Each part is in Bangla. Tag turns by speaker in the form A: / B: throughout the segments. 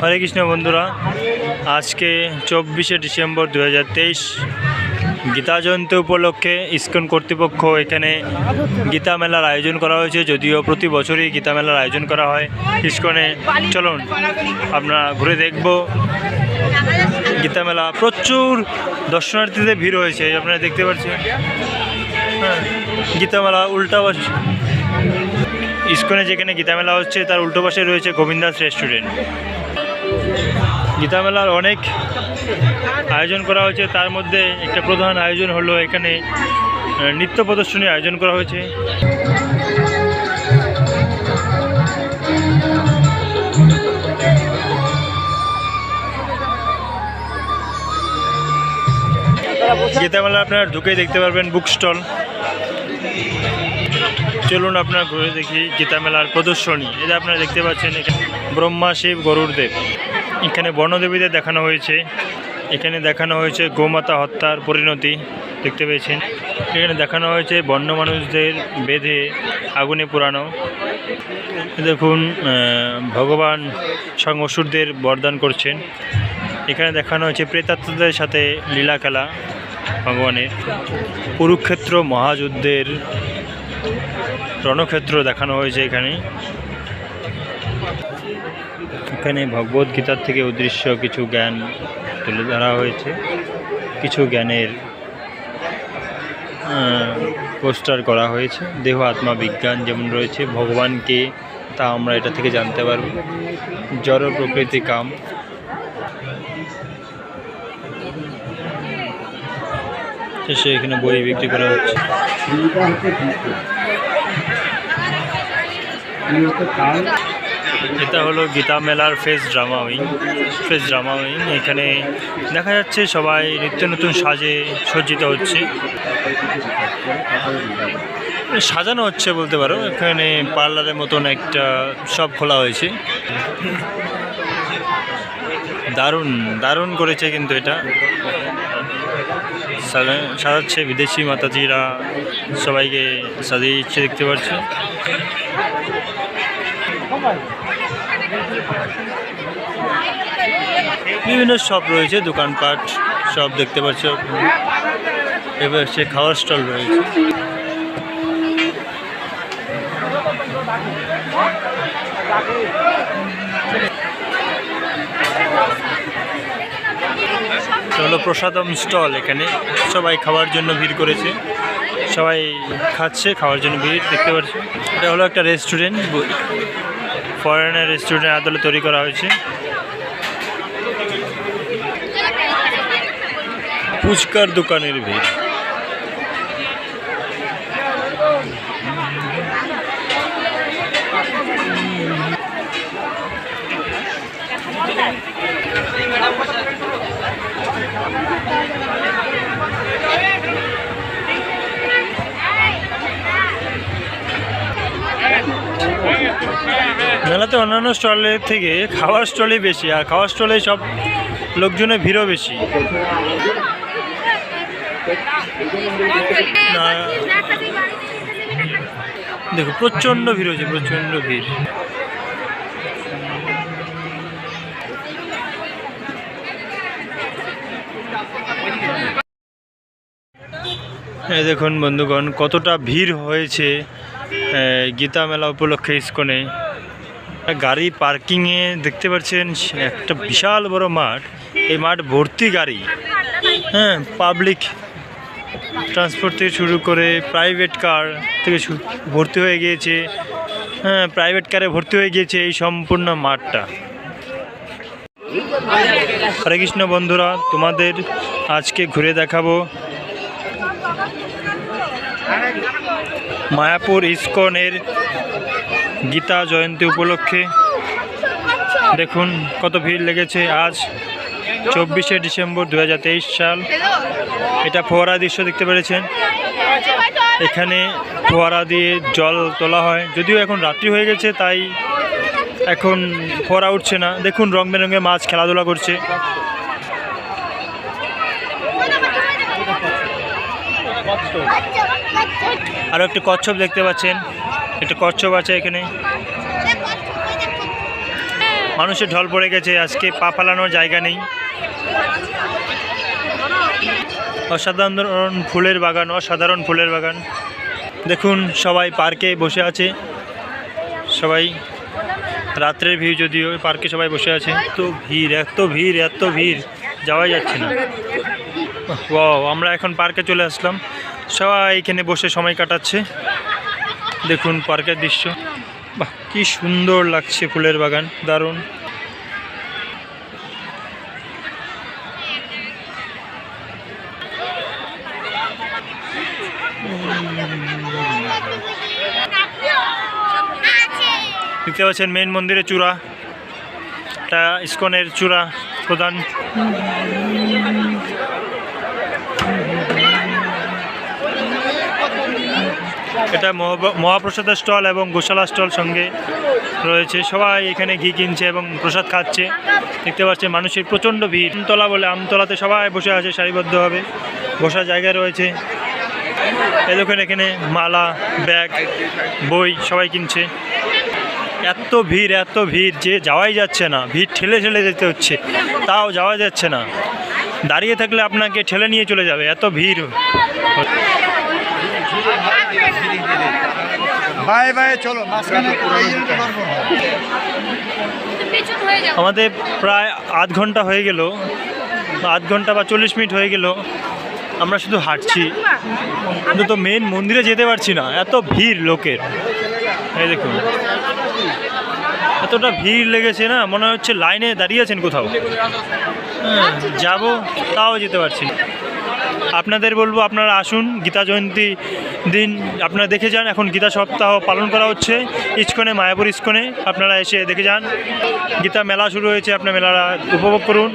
A: হরে কৃষ্ণ বন্ধুরা, আজকে চব্বিশে ডিসেম্বর দু হাজার তেইশ, গীতা জয়ন্তী উপলক্ষে ইস্কন কর্তৃপক্ষ এখানে গীতা মেলার আয়োজন করা হয়েছে, যদিও প্রতি বছরই গীতা মেলার আয়োজন করা হয় ইস্কনে। চলুন, আমরা ঘুরে দেখব। গীতা মেলা প্রচুর দর্শনার্থীদের ভিড় হয়েছে আপনারা দেখতে পাচ্ছেন। হ্যাঁ গীতা মেলা উল্টা ইস্কনে যেখানে গীতা মেলা হচ্ছে, তার উল্টো পাশে রয়েছে গোবিন্দাস রেস্টুরেন্ট। গীতা মেলার অনেক আয়োজন করা হয়েছে। তার মধ্যে একটা প্রধান আয়োজন হলো এখানে নৃত্য প্রদর্শনী আয়োজন করা হয়েছে। গীতা মেলা আপনারা ঢুকে দেখতে পারবেন, বুক স্টল। চলুন আপনার ঘুরে দেখি গীতা মেলার প্রদর্শনী। এটা আপনারা দেখতে পাচ্ছেন এখানে ব্রহ্মা, শিব, গরুর দেব। এখানে বর্ণদেবীদের দেখানো হয়েছে। এখানে দেখানো হয়েছে গোমাতা হত্যার পরিণতি দেখতে পেয়েছেন। এখানে দেখানো হয়েছে বন্য মানুষদের বেঁধে আগুনে পোড়ানো। দেখুন ভগবান স্বয়ং অসুরদের বরদান করছেন। এখানে দেখানো হয়েছে প্রেতাত্মাদের সাথে লীলা খেলা ভগবানের। কুরুক্ষেত্র মহাযুদ্ধের রণক্ষেত্র দেখানো হয়েছে এখানে। এখানে ভগবদ গীতার থেকে উদ্দেশ্য কিছু জ্ঞান তুলে ধরা হয়েছে। কিছু জ্ঞানের পোস্টার করা হয়েছে। দেহ, আত্মা, বিজ্ঞান যেমন রয়েছে, ভগবানকে তা আমরা এটা থেকে জানতে পারব। জড় প্রকৃতি কাম। শেষে এখানে বই বিক্রি করা হচ্ছে। এটা হলো গীতা মেলার face drama wing, face drama wing. এখানে দেখা যাচ্ছে সবাই নিত্য নতুন সাজে সজ্জিত হচ্ছে। সাজানো হচ্ছে বলতে পারো, এখানে পার্লারের মতন একটা শপ খোলা হয়েছে। দারুণ দারুণ করেছে কিন্তু এটা। সাজাচ্ছে বিদেশি মাতাজিরা সবাইকে সাজিয়ে দিচ্ছে, দেখতে পাচ্ছি। বিভিন্ন শপ রয়েছে, দোকানপাট সব দেখতে পাচ্ছ। এবার সে খাওয়ার স্টল রয়েছে। এটা হলো প্রসাদম স্টল এখানে। সবাই খাওয়ার জন্য ভিড় করেছে। সবাই খাচ্ছে, খাওয়ার জন্য ভিড়, দেখতে পাচ্ছি এটা হলো একটা রেস্টুরেন্ট। ফরেনার রেস্টুরেন্টের আদলে তৈরি করা হয়েছে। ফুচকার দোকানের ভিড়। মেলাতে অন্যান্য স্টলের থেকে খাওয়ার স্টলই বেশি, আর খাওয়ার স্টলে সব লোকজনের ভিড়ও বেশি। দেখো, প্রচণ্ড ভিড় হয়েছে, প্রচণ্ড ভিড়। দেখুন বন্ধুগণ, কতটা ভিড় হয়েছে গীতা মেলা উপলক্ষে ইস্কনে। গাড়ি পার্কিংয়ে দেখতে পাচ্ছেন, একটা বিশাল বড় মাঠ। এই মাঠ ভর্তি গাড়ি। হ্যাঁ পাবলিক ট্রান্সপোর্ট থেকে শুরু করে প্রাইভেট কার থেকে ভর্তি হয়ে গিয়েছে। হ্যাঁ প্রাইভেট কারে ভর্তি হয়ে গিয়েছে এই সম্পূর্ণ মাঠটা। হরে কৃষ্ণ বন্ধুরা, তোমাদের আজকে ঘুরে দেখাবো মায়াপুর ইস্কনের গীতা জয়ন্তী উপলক্ষে। দেখুন কত ভিড় লেগেছে আজ, চব্বিশে ডিসেম্বর দু হাজার তেইশ সাল। এটা ফোয়ারা দৃশ্য দেখতে পেরেছেন। এখানে ফোয়ারা দিয়ে জল তোলা হয়। যদিও এখন রাত্রি হয়ে গেছে, তাই এখন ফোয়ারা উঠছে না। দেখুন রং বেরঙের মাছ খেলাধুলা করছে। আরও একটি কচ্ছপ দেখতে পাচ্ছেন। একটা কচ্ছপ আছে এখানে। মানুষের ঢল পড়ে গেছে, আজকে পা ফালানোর জায়গা নেই। অসাধারণ ফুলের বাগান, অসাধারণ ফুলের বাগান। দেখুন, সবাই পার্কে বসে আছে। সবাই রাত্রের ভিড় যদিও পার্কে সবাই বসে আছে। তো ভিড়, এত ভিড় এত ভিড়। যাওয়াই যাচ্ছে না। ও আমরা এখন পার্কে চলে আসলাম। সবাই এখানে বসে সময় কাটাচ্ছে। দেখুন পার্কের দৃশ্য। বাহ, কি সুন্দর লাগছে ফুলের বাগান, দারুণ। দেখতে পাচ্ছেন মেন মন্দিরের চূড়া। এটা ইস্কনের চূড়া প্রধান। এটা মহাপ্রসাদের স্টল এবং গোশালা স্টল সঙ্গে রয়েছে। সবাই এখানে ঘি কিনছে এবং প্রসাদ খাচ্ছে। দেখতে পাচ্ছে মানুষের প্রচণ্ড ভিড়। আমতলা বলে আমতলাতে সবাই বসে আছে, সারিবদ্ধভাবে। বসার জায়গা রয়েছে। এই এখানে মালা, ব্যাগ, বই সবাই কিনছে। এত ভিড় এত ভিড় যে যাওয়াই যাচ্ছে না। ভিড় ঠেলে ঠেলে যেতে হচ্ছে। তাও যাওয়া যাচ্ছে না। দাঁড়িয়ে থাকলে আপনাকে ঠেলে নিয়ে চলে যাবে। এত ভিড়।
B: বাই বাই চলো
A: আমাদের প্রায় আধ ঘণ্টা হয়ে গেল। আধ ঘণ্টা বা চল্লিশ মিনিট হয়ে গেল। আমরা শুধু হাঁটছি। কিন্তু তো মেন মন্দিরে যেতে পারছি না। এত ভিড় লোকের। এই দেখুন। এতটা ভিড় লেগেছে না? মনে হচ্ছে লাইনে দাঁড়িয়ে আছেন কোথাও। হ্যাঁ, যাব তাও যেতে পারছি না। আপনাদের বলব, আপনারা আসুন, গীতা জয়ন্তী দিন আপনারা দেখে যান। এখন গীতা সপ্তাহ পালন করা হচ্ছে, ইস্কনে, মায়াপুর ইস্কনে। আপনারা এসে দেখে যান। গীতা মেলা শুরু হয়েছে, আপনার মেলাটা উপভোগ করুন।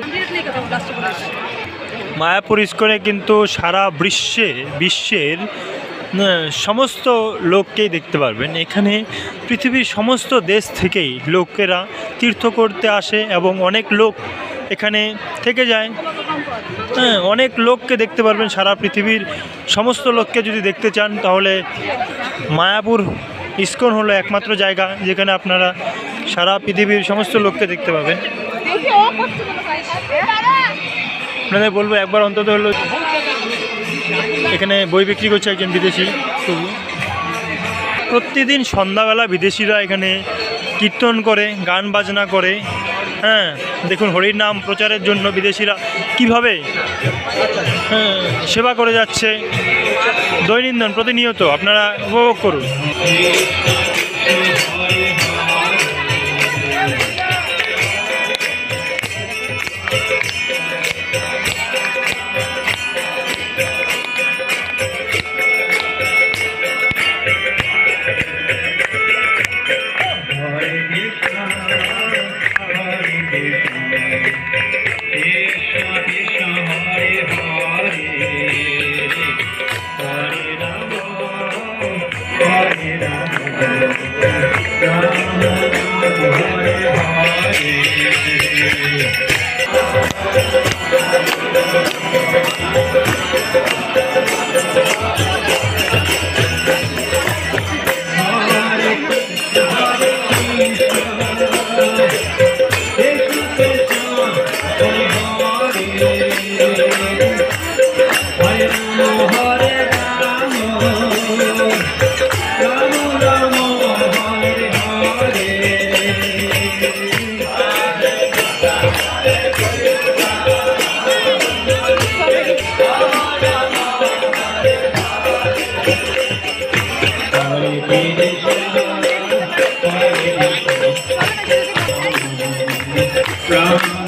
A: মায়াপুর ইস্কনে কিন্তু সারা বিশ্বে, বিশ্বের সমস্ত লোককেই দেখতে পারবেন। এখানে পৃথিবীর সমস্ত দেশ থেকেই লোকেরা তীর্থ করতে আসে এবং অনেক লোক এখানে থেকে যায়। হ্যাঁ অনেক লোককে দেখতে পারবেন সারা পৃথিবীর। সমস্ত লোককে যদি দেখতে চান, তাহলে মায়াপুর ইস্কন হলো একমাত্র জায়গা যেখানে আপনারা সারা পৃথিবীর সমস্ত লোককে দেখতে পাবেন। আপনাদের বলব, একবার অন্তত হলো এখানে বই বিক্রি করছে একজন বিদেশি তবু প্রতিদিন সন্ধ্যাবেলা বিদেশিরা এখানে কীর্তন করে, গান বাজনা করে। হ্যাঁ দেখুন, হরির নাম প্রচারের জন্য বিদেশিরা কীভাবে সেবা করে যাচ্ছে? দৈনন্দিন, প্রতিনিয়ত আপনারা উপভোগ করুন। Ram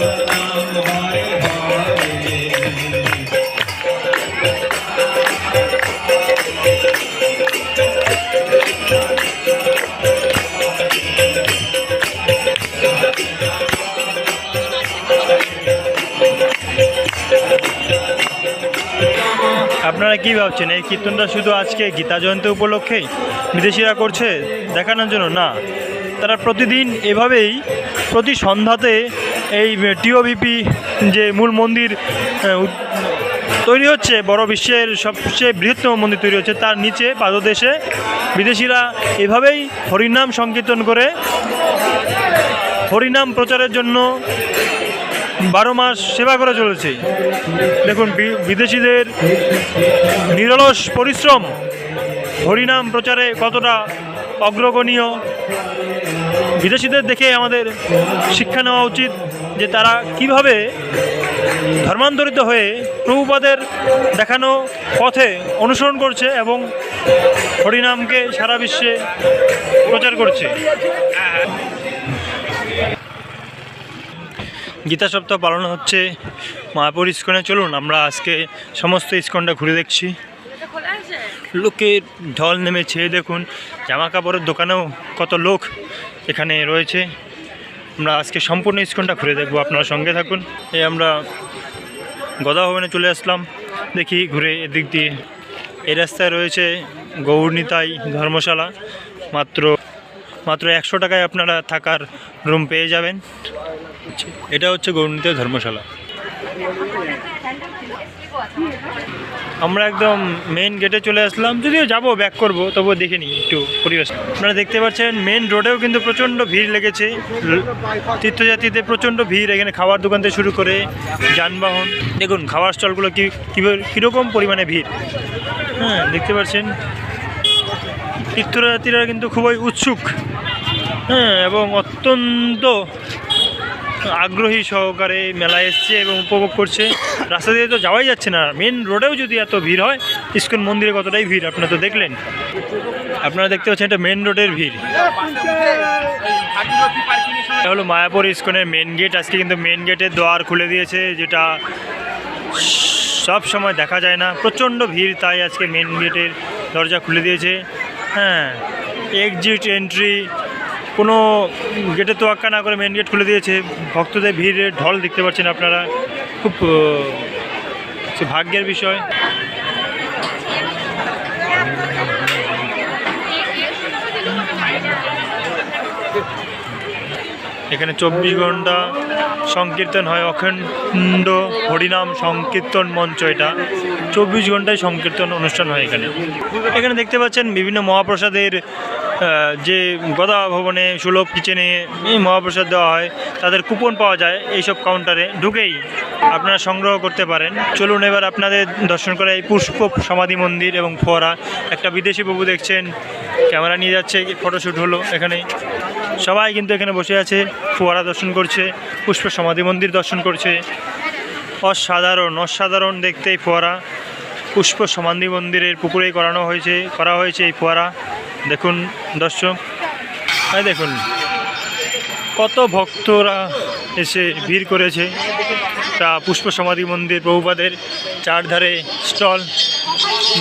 A: আপনারা কি ভাবছেন? এই কীর্তনটা শুধু আজকে গীতা জয়ন্তী উপলক্ষেই বিদেশিরা করছে দেখানোর জন্য? না। তারা প্রতিদিন এভাবেই প্রতি সন্ধ্যাতে এই টিওভিপি যে মূল মন্দির তৈরি হচ্ছে, বড় বিশ্বের সবচেয়ে বৃহত্তম মন্দির তৈরি হচ্ছে, তার নিচে পাদদেশে বিদেশিরা এভাবেই হরিনাম সংকীর্তন করে হরিনাম প্রচারের জন্য বারো মাস সেবা করে চলেছে। দেখুন বিদেশিদের নিরলস পরিশ্রম, হরিনাম প্রচারে কতটা অগ্রগণীয়। বিদেশিদের দেখে আমাদের শিক্ষা নেওয়া উচিত যে তারা কীভাবে ধর্মান্তরিত হয়ে প্রভুপাদের দেখানো পথে অনুসরণ করছে এবং হরিনামকে সারা বিশ্বে প্রচার করছে। গীতা সপ্তাহ পালন হচ্ছে মায়াপুর ইস্কনে। চলুন, আমরা আজকে সমস্ত ইস্কনটা ঘুরে দেখছি। লোকের ঢল নেমেছে, দেখুন জামা কাপড়ের দোকানেও কত লোক এখানে রয়েছে। আমরা আজকে সম্পূর্ণ ইস্কনটা ঘুরে দেখব, আপনারা সঙ্গে থাকুন। এই আমরা গদা ভবনে চলে আসলাম, দেখি ঘুরে এদিক দিয়ে। এই রাস্তায় রয়েছে গৌরনীতাই ধর্মশালা, মাত্র মাত্র একশো টাকায় আপনারা থাকার রুম পেয়ে যাবেন। এটা হচ্ছে গৌরনীতাই ধর্মশালা। আমরা একদম মেন গেটে চলে আসলাম। যদিও যাব ব্যাক করব, তবুও দেখে নিই একটু পরিবেশ। আপনারা দেখতে পাচ্ছেন মেন রোডেও কিন্তু প্রচণ্ড ভিড় লেগেছে। তীর্থযাত্রীদের প্রচণ্ড ভিড়, এখানে খাওয়ার দোকান থেকে শুরু করে যানবাহন। দেখুন, খাওয়ার স্টলগুলো কী, কীরকম পরিমাণে ভিড়? হ্যাঁ দেখতে পাচ্ছেন। তীর্থযাত্রীরা কিন্তু খুবই উৎসুক। হ্যাঁ এবং অত্যন্ত আগ্রহী সহকারে মেলায় এসছে এবং উপভোগ করছে। রাস্তা দিয়ে তো যাওয়াই যাচ্ছে না। মেন রোডেও যদি এত ভিড় হয়, ইস্কন মন্দিরে কতটাই ভিড় আপনারা তো দেখলেন। আপনারা দেখতে পাচ্ছেন এটা মেন রোডের ভিড়। হলো মায়াপুর ইস্কনের মেন গেট আজকে কিন্তু মেন গেটের দ্বার খুলে দিয়েছে, যেটা সব সময় দেখা যায় না। প্রচণ্ড ভিড়, তাই আজকে মেন গেটের দরজা খুলে দিয়েছে। হ্যাঁ এক্সিট এন্ট্রি কোনো গেটে তোয়াক্কা না করে মেন গেট খুলে দিয়েছে। ভক্তদের ভিড়ে ঢল দেখতে পাচ্ছেন আপনারা। খুব ভাগ্যের বিষয়। এখানে চব্বিশ ঘণ্টা সংকীর্তন হয়। অখণ্ড হরিনাম সংকীর্তন মঞ্চ এটা। চব্বিশ ঘন্টায় সংকীর্তন অনুষ্ঠান হয় এখানে। এখানে দেখতে পাচ্ছেন বিভিন্ন মহাপ্রসাদের যে গদা ভবনে সুলভ কিচেনে মহাপ্রসাদ দেওয়া হয়, তাদের কুপন পাওয়া যায় এইসব কাউন্টারে ঢুকেই আপনারা সংগ্রহ করতে পারেন। চলুন এবার আপনাদের দর্শন করে এই পুষ্প সমাধি মন্দির এবং ফোয়ারা। একটা বিদেশি বাবু দেখছেন, ক্যামেরা নিয়ে যাচ্ছে ফটোশ্যুট হলো এখানে। সবাই কিন্তু এখানে বসে আছে, ফোয়ারা দর্শন করছে, পুষ্প সমাধি মন্দির দর্শন করছে। অসাধারণ অসাধারণ দেখতে এই ফোয়ারা। পুষ্প সমাধি মন্দিরের পুকুরেই করানো হয়েছে, করা হয়েছে এই ফোয়ারা। দেখুন, দর্শক, এই দেখুন, কত ভক্তরা এসে ভিড় করেছে। তা পুষ্প সমাধি মন্দির প্রভুপাদের চারধারে স্টল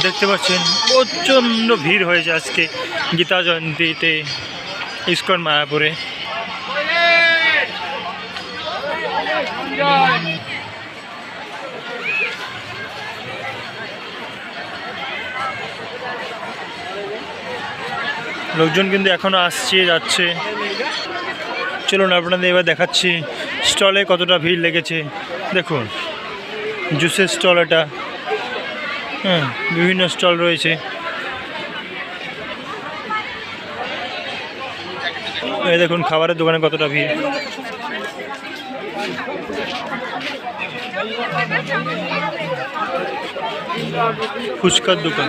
A: দেখতে পাচ্ছেন, প্রচণ্ড ভিড় হয়েছে আজকে গীতা জয়ন্তীতে ইস্কন মায়াপুরে। লোকজন কিন্তু এখনও আসছে, যাচ্ছে। চলুন, আপনাদের এবার দেখাচ্ছি স্টলে কতটা ভিড় লেগেছে। দেখুন, জুসের স্টল এটা। হ্যাঁ বিভিন্ন স্টল রয়েছে। এই দেখুন, খাবারের দোকানে কতটা ভিড়। ফুচকার দোকান।